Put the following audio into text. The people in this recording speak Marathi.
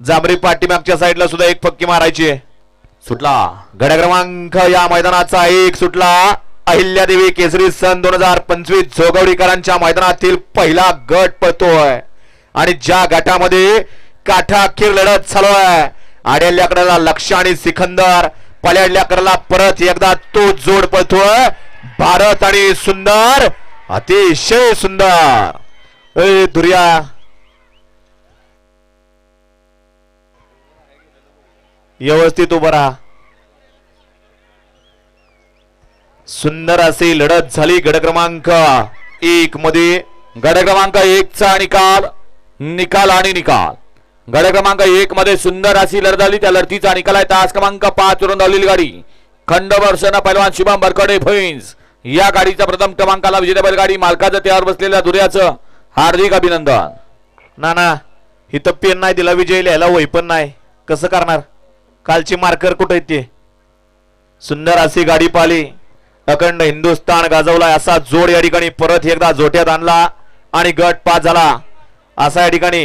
जांभरी पाठीमागच्या साईडला सुद्धा एक फक्की मारायची आहे. सुटला. गड्या क्रमांक या मैदानाचा एक सुटला. अहिल्यादेवी केसरी सन दोन हजार पंचवीस जोगवडीकरांच्या मैदानातील पहिला गट पळतोय. आणि ज्या गटामध्ये काठाखीर लढत चालू आहे आडेल्याकडेला लक्ष आणि सिकंदर पल्याडल्याकडेला परत एकदा तो जोड पळतोय. भारत आणि सुंदर अतिशय सुंदर. ए दुर्या. व्यवस्थित उभं राहा. सुंदर अशी लढत झाली गड क्रमांक एक मध्ये. गड क्रमांक एक चा निकाल निकाल आणि निकाल. गड क्रमांक एक मध्ये सुंदर अशी लढत झाली त्या लढतीचा निकाल आहे. तास क्रमांक पाच वरून धावलेली गाडी. खंड वर्षना पैलवान शुभम बरकडे भैंस या गाडीचा प्रथम क्रमांकाला विजेता बैलगाडी मालकाचं त्यावर बसलेल्या दुर्याचं हार्दिक अभिनंदन. ना ना. ही पेन नाही तिला विजय लिहायला वय पण नाही. कसं करणार? कालची मार्कर कुठे येते सुंदर अशी गाडी पाहिली. अखंड हिंदुस्थान गाजवलाय असा जोड या ठिकाणी परत एकदा झोट्यात आणला आणि गट पास झाला. असा या ठिकाणी